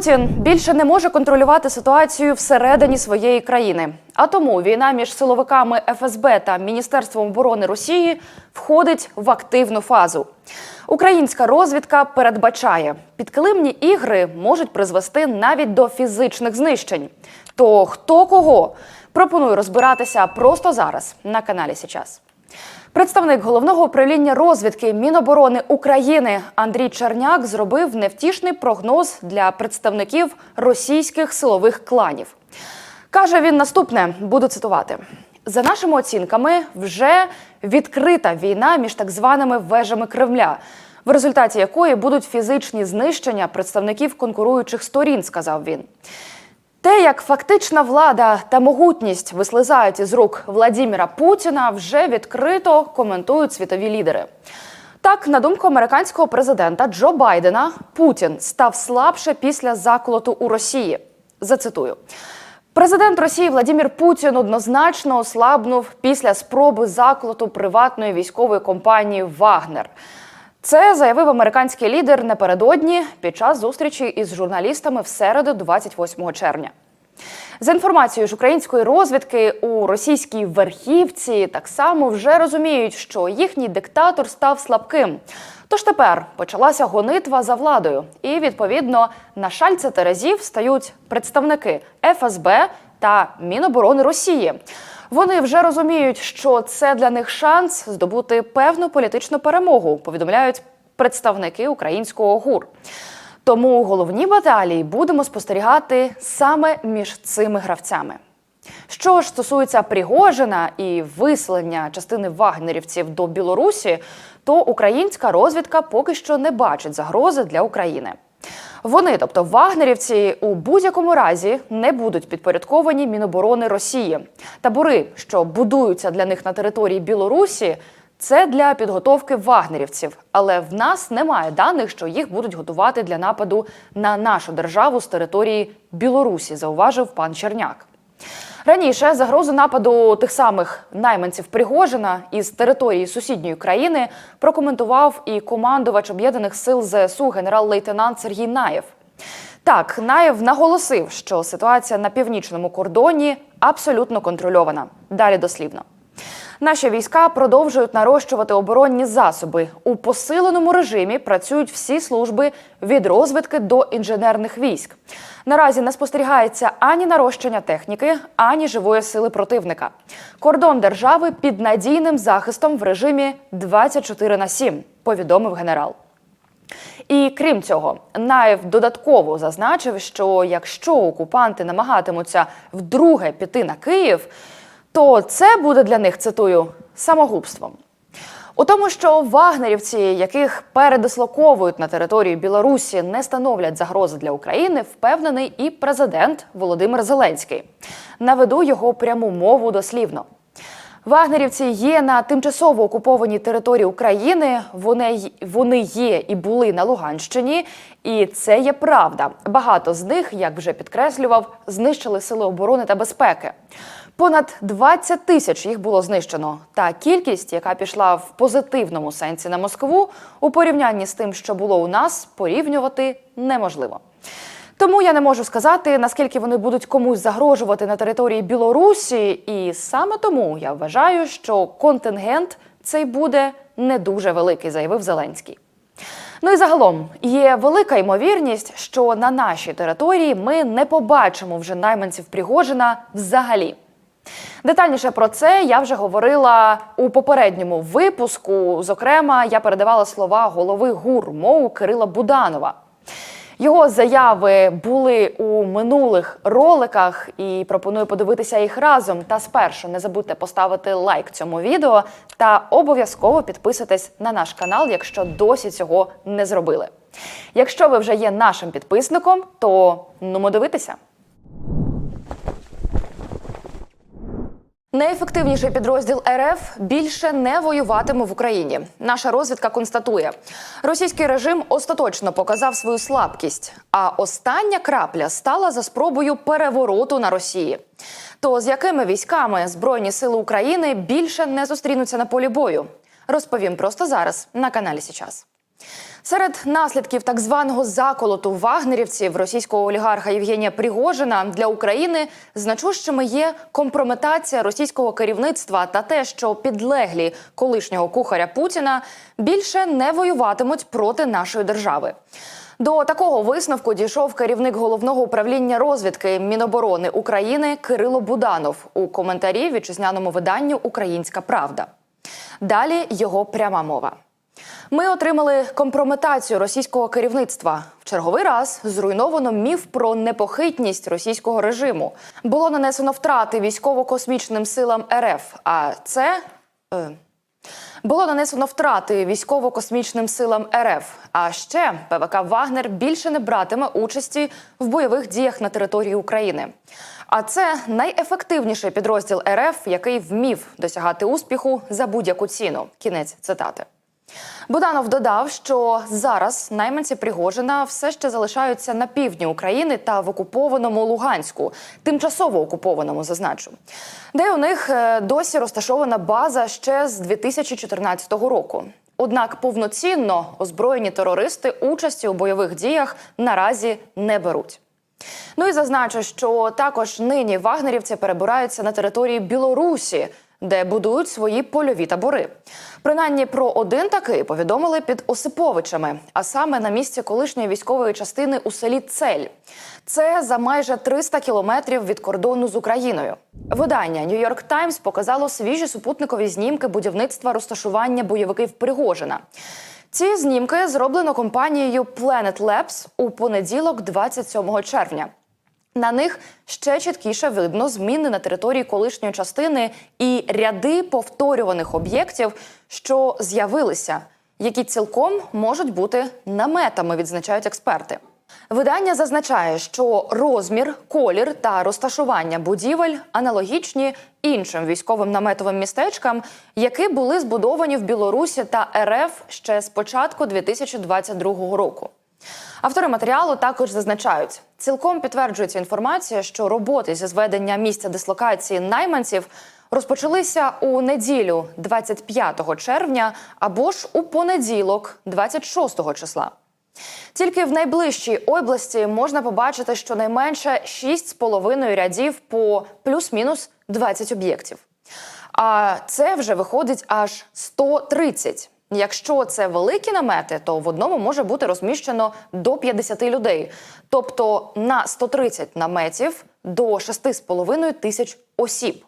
Путін більше не може контролювати ситуацію всередині своєї країни. А тому війна між силовиками ФСБ та Міністерством оборони Росії входить в активну фазу. Українська розвідка передбачає, підкилимні ігри можуть призвести навіть до фізичних знищень. То хто кого? Пропоную розбиратися просто зараз на каналі Січас. Представник головного управління розвідки Міноборони України Андрій Черняк зробив невтішний прогноз для представників російських силових кланів. Каже він наступне: буду цитувати. За нашими оцінками, вже відкрита війна між так званими вежами Кремля, в результаті якої будуть фізичні знищення представників конкуруючих сторін, сказав він. Те, як фактична влада та могутність вислизають із рук Владіміра Путіна, вже відкрито коментують світові лідери. Так, на думку американського президента Джо Байдена, Путін став слабше після заколоту у Росії. Зацитую. Президент Росії Владимир Путін однозначно ослабнув після спроби заколоту приватної військової компанії Вагнер. Це заявив американський лідер напередодні під час зустрічі із журналістами в середу, 28 червня. За інформацією ж української розвідки у російській верхівці так само вже розуміють, що їхній диктатор став слабким. Тож тепер почалася гонитва за владою, і відповідно на шальце терезів стають представники ФСБ та Міноборони Росії. Вони вже розуміють, що це для них шанс здобути певну політичну перемогу. Повідомляють представники українського гур. Тому головні баталії будемо спостерігати саме між цими гравцями. Що ж стосується Пригожина і виселення частини вагнерівців до Білорусі, то українська розвідка поки що не бачить загрози для України. Вони, тобто вагнерівці, у будь-якому разі не будуть підпорядковані Міноборони Росії. Табори, що будуються для них на території Білорусі, це для підготовки вагнерівців. Але в нас немає даних, що їх будуть готувати для нападу на нашу державу з території Білорусі, зауважив пан Черняк. Раніше загрозу нападу тих самих найманців Пригожина із території сусідньої країни прокоментував і командувач об'єднаних сил ЗСУ генерал-лейтенант Сергій Наєв. Так, Наєв наголосив, що ситуація на північному кордоні абсолютно контрольована. Далі дослівно. Наші війська продовжують нарощувати оборонні засоби. У посиленому режимі працюють всі служби від розвідки до інженерних військ. Наразі не спостерігається ані нарощення техніки, ані живої сили противника. Кордон держави під надійним захистом в режимі 24 на 7, повідомив генерал. І крім цього, Наєв додатково зазначив, що якщо окупанти намагатимуться вдруге піти на Київ, то це буде для них цитую самогубством. У тому, що вагнерівці, яких передислоковують на територію Білорусі, не становлять загрози для України, впевнений і президент Володимир Зеленський. Наведу його пряму мову дослівно. Вагнерівці є на тимчасово окупованій території України. Вони, вони є і були на Луганщині, і це є правда. Багато з них, як вже підкреслював, знищили сили оборони та безпеки. Понад 20 тисяч їх було знищено. Та кількість, яка пішла в позитивному сенсі на Москву, у порівнянні з тим, що було у нас, порівнювати неможливо. Тому я не можу сказати, наскільки вони будуть комусь загрожувати на території Білорусі, і саме тому я вважаю, що контингент цей буде не дуже великий, заявив Зеленський. Ну і загалом є велика ймовірність, що на нашій території ми не побачимо вже найманців Пригожина взагалі. Детальніше про це я вже говорила у попередньому випуску. Зокрема, я передавала слова голови ГУР МОУ Кирила Буданова. Його заяви були у минулих роликах, і пропоную подивитися їх разом. Та спершу не забудьте поставити лайк цьому відео та обов'язково підписуйтесь на наш канал, якщо досі цього не зробили. Якщо ви вже є нашим підписником, то нумо дивитися. Найефективніший підрозділ РФ більше не воюватиме в Україні. Наша розвідка констатує, російський режим остаточно показав свою слабкість. А остання крапля стала за спробою перевороту на Росії. То з якими військами Збройні сили України більше не зустрінуться на полі бою? Розповім просто зараз на каналі Січас. Серед наслідків так званого заколоту вагнерівців російського олігарха Євгенія Пригожина для України значущими є компрометація російського керівництва та те, що підлеглі колишнього кухаря Путіна більше не воюватимуть проти нашої держави. До такого висновку дійшов керівник головного управління розвідки Міноборони України Кирило Буданов у коментарі вітчизняному виданню Українська Правда. Далі його пряма мова. Ми отримали компрометацію російського керівництва. В черговий раз зруйновано міф про непохитність російського режиму. Було нанесено втрати військово-космічним силам РФ. А це. Е, було нанесено втрати військово-космічним силам РФ. А ще ПВК Вагнер більше не братиме участі в бойових діях на території України. А це найефективніший підрозділ РФ, який вмів досягати успіху за будь-яку ціну. Кінець цитати. Буданов додав, що зараз найманці Пригожина все ще залишаються на півдні України та в окупованому Луганську, тимчасово окупованому, зазначу, де у них е, досі розташована база ще з 2014 року. Однак повноцінно озброєні терористи участі у бойових діях наразі не беруть. Ну і зазначу, що також нині вагнерівці перебираються на території Білорусі, де будують свої польові табори. Принаймні про один такий повідомили під Осиповичами, а саме на місці колишньої військової частини у селі Цель. Це за майже 300 кілометрів від кордону з Україною. Видання New York Times показало свіжі супутникові знімки будівництва розташування бойовиків Пригожина. Ці знімки зроблено компанією Planet Labs у понеділок, 27 червня. На них ще чіткіше видно зміни на території колишньої частини і ряди повторюваних об'єктів, що з'явилися, які цілком можуть бути наметами, відзначають експерти. Видання зазначає, що розмір, колір та розташування будівель аналогічні іншим військовим наметовим містечкам, які були збудовані в Білорусі та РФ ще з початку 2022 року. Автори матеріалу також зазначають, цілком підтверджується інформація, що роботи зі зведення місця дислокації найманців розпочалися у неділю 25 червня або ж у понеділок, 26 числа. Тільки в найближчій області можна побачити щонайменше 6,5 рядів по плюс-мінус 20 об'єктів. А це вже виходить аж 130. Якщо це великі намети, то в одному може бути розміщено до 50 людей, тобто на 130 наметів до 6,5 тисяч осіб.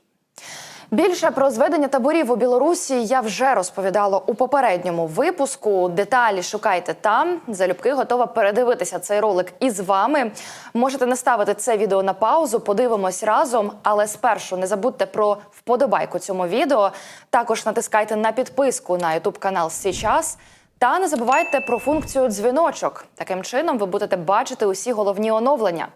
Більше про зведення таборів у Білорусі я вже розповідала у попередньому випуску. Деталі шукайте там. Залюбки готова передивитися цей ролик із вами. Можете наставити це відео на паузу, подивимось разом. Але спершу не забудьте про вподобайку цьому відео. Також натискайте на підписку на Ютуб канал Січас. Та не забувайте про функцію дзвіночок. Таким чином ви будете бачити усі головні оновлення.